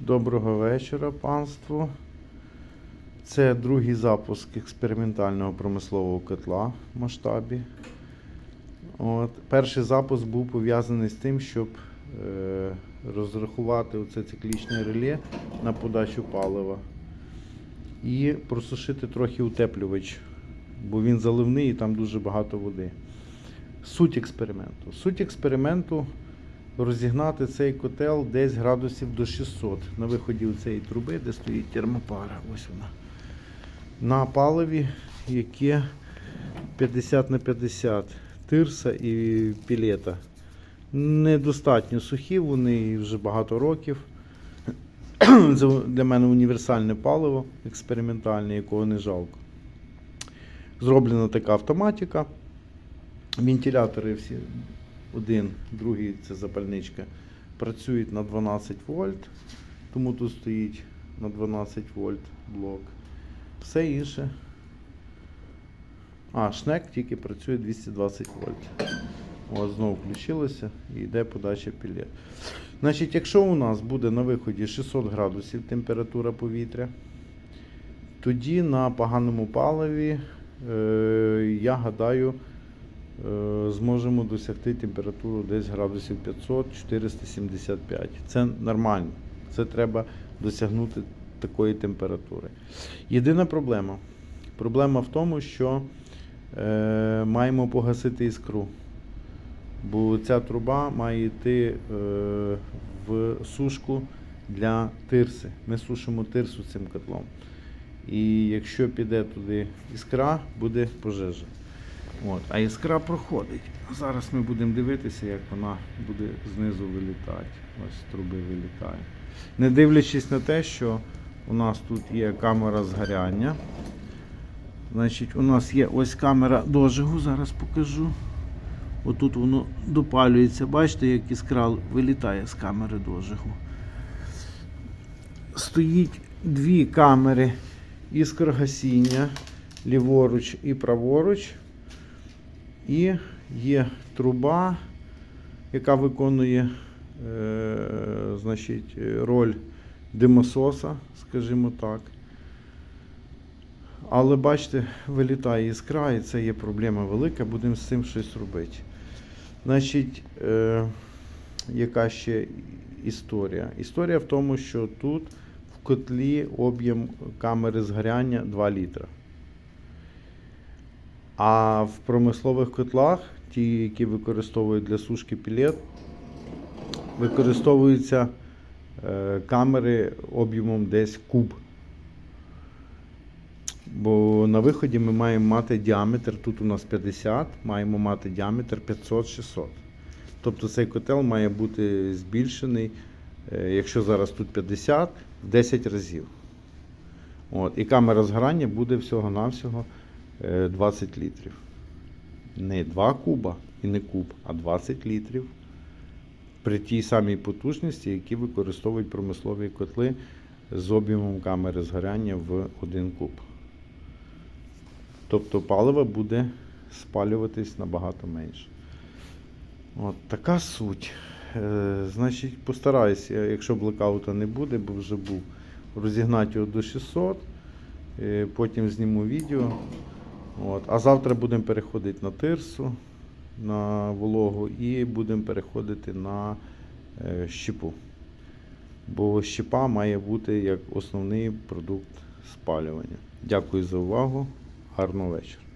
Доброго вечора, панство. Це другий запуск експериментального промислового котла в масштабі. От. Перший запуск був пов'язаний з тим, щоб е, розрахувати оце циклічне реле на подачу палива і просушити трохи утеплювач, бо він заливний і там дуже багато води. Суть експерименту. Суть експерименту розігнати цей котел десь градусів до 600 на виході цієї труби, де стоїть термопара. Ось вона. На паливі, яке 50 на 50 тирса і пілета. Недостатньо сухі, вони вже багато років. Це для мене універсальне паливо, експериментальне, якого не жалко. Зроблена така автоматика. Вентилятори всі, один, другий це запальничка, працюють на 12 вольт, тому тут стоїть на 12 вольт блок. Все інше. А, шнек тільки працює 220 вольт. Ось знову включилося і йде подача пілет. Значить, якщо у нас буде на виході 600 градусів температура повітря, тоді на поганому паливі, е, я гадаю, зможемо досягти температуру десь градусів 500-475. Це нормально. Це треба досягнути такої температури. Єдина проблема. Проблема в тому, що е, маємо погасити іскру. Бо ця труба має йти е, в сушку для тирси. Ми сушимо тирсу цим котлом. І якщо піде туди іскра, буде пожежа. От. А іскра проходить. Зараз ми будемо дивитися, як вона буде знизу вилітати. Ось труби вилітає. Не дивлячись на те, що у нас тут є камера згоряння. Значить, у нас є ось камера дожигу, зараз покажу. Отут воно допалюється. Бачите, як іскра вилітає з камери дожигу. Стоїть дві камери іскрогасіння ліворуч і праворуч. І є труба, яка виконує е, значить, роль димососа, скажімо так. Але бачите, вилітає іскра, і це є проблема велика, будемо з цим щось робити. Значить, е, яка ще історія? Історія в тому, що тут в котлі об'єм камери згоряння 2 літра. А в промислових котлах, ті, які використовують для сушки пілет, використовуються е, камери об'ємом десь куб. Бо на виході ми маємо мати діаметр, тут у нас 50, маємо мати діаметр 500-600. Тобто цей котел має бути збільшений, е, якщо зараз тут 50, в 10 разів. От. І камера згорання буде всього-навсього 20 літрів. Не 2 куба і не куб, а 20 літрів при тій самій потужності, які використовують промислові котли з об'ємом камери згоряння в 1 куб. Тобто паливо буде спалюватись набагато менше. От така суть. Е, значить, постараюся, якщо блекаута не буде, бо вже був, розігнати його до 600. Е, потім зніму відео. От. А завтра будемо переходити на тирсу, на вологу і будемо переходити на е, щепу. Бо щепа має бути як основний продукт спалювання. Дякую за увагу. Гарного вечора.